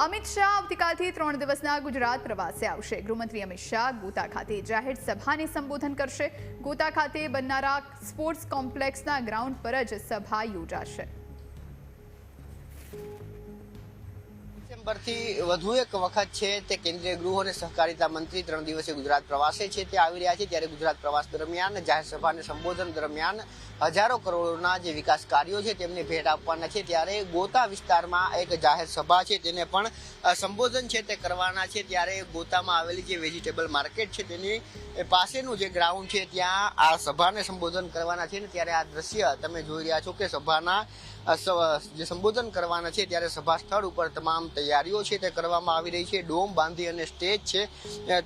અમિત શાહ આવતીકાલથી ત્રણ દિવસના ગુજરાત પ્રવાસે આવશે. ગૃહમંત્રી અમિત શાહ ગોતા ખાતે જાહેર સભાને સંબોધન કરશે. ગોતા ખાતે બનનારા સ્પોર્ટ્સ કોમ્પ્લેક્સના ગ્રાઉન્ડ પર જ સભા યોજાશે. ડિસેમ્બરથી વધુ એક વખત છે તે કેન્દ્રીય ગૃહ અને સહકારિતા મંત્રી ત્રણ દિવસે ગુજરાત પ્રવાસે છે. તે આવી રહ્યા છે ત્યારે ગુજરાત પ્રવાસ દરમિયાન, જાહેર સભાને સંબોધન દરમિયાન હજારો કરોડોના જે વિકાસ કાર્યો છે તેમને ભેટ આપવાના છે. ત્યારે ગોતા વિસ્તારમાં એક જાહેર સભા છે તેને પણ સંબોધન છે તે કરવાના છે. ત્યારે ગોતામાં આવેલી જે વેજીટેબલ માર્કેટ છે તેની પાસેનું જે ગ્રાઉન્ડ છે ત્યાં આ સભાને સંબોધન કરવાના છે. ને ત્યારે આ દ્રશ્ય તમે જોઈ રહ્યા છો કે સભાના જે સંબોધન કરવાના છે ત્યારે સભા સ્થળ ઉપર તમામ તૈયારીઓ છે તે કરવામાં આવી રહી છે, ડોમ બાંધી અને સ્ટેજ છે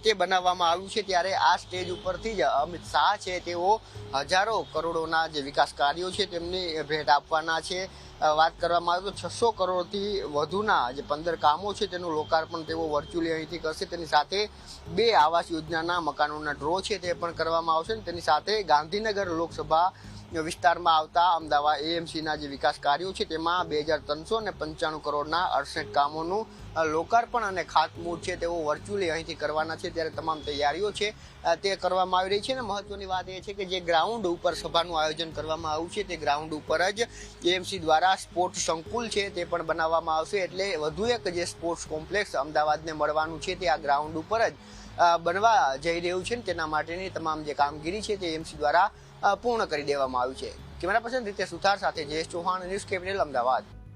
તે બનાવવામાં આવ્યું છે ત્યારે આ સ્ટેજ ઉપરથી જ અમિત શાહ છે તેઓ હજારો કરોડોના જે વિકાસ કાર્યો છે તેમની ભેટ આપવાના છે. વાત કરવામાં આવે તો છસો કરોડથી વધુના જે પંદર કામો છે તેનું લોકાર્પણ તેઓ વર્ચ્યુઅલી અહીંથી કરશે. તેની સાથે બે આવાસ યોજનાના મકાનોના ડ્રો છે તે પણ કરવામાં આવશે અને તેની સાથે ગાંધીનગર લોકસભા વિસ્તારમાં આવતા અમદાવાદ એએમસીના જે વિકાસ કાર્યો છે, તેમાં બે હજાર ત્રણસો ને પંચાણું કરોડના અડસઠ કામોનું લોકાર્પણ અને ખાતમુહૂર્ત છે, તેઓ વર્ચ્યુઅલી અહીંથી કરવાના છે. ત્યારે તમામ તૈયારીઓ છે તે કરવામાં આવી રહી છે. અને મહત્વની વાત એ છે કે જે ગ્રાઉન્ડ ઉપર સભાનું આયોજન કરવામાં આવ્યું છે, તે ગ્રાઉન્ડ ઉપર જ એએમસી દ્વારા સ્પોર્ટ સંકુલ છે, તે પણ બનાવવામાં આવશે. એટલે વધુ એક જે સ્પોર્ટ્સ કોમ્પ્લેક્સ અમદાવાદને મળવાનું છે, તે આ ગ્રાઉન્ડ ઉપર જ બનવા જઈ રહ્યું છે. તેના માટેની તમામ જે કામગીરી છે, તે એમસી દ્વારા પૂર્ણ કરી દેવામાં આવ્યું છે. કેમેરા પર્સન રીતે સુથાર સાથે જયેશ ચૌહાણ, ન્યૂઝ કેપિટલ, અમદાવાદ.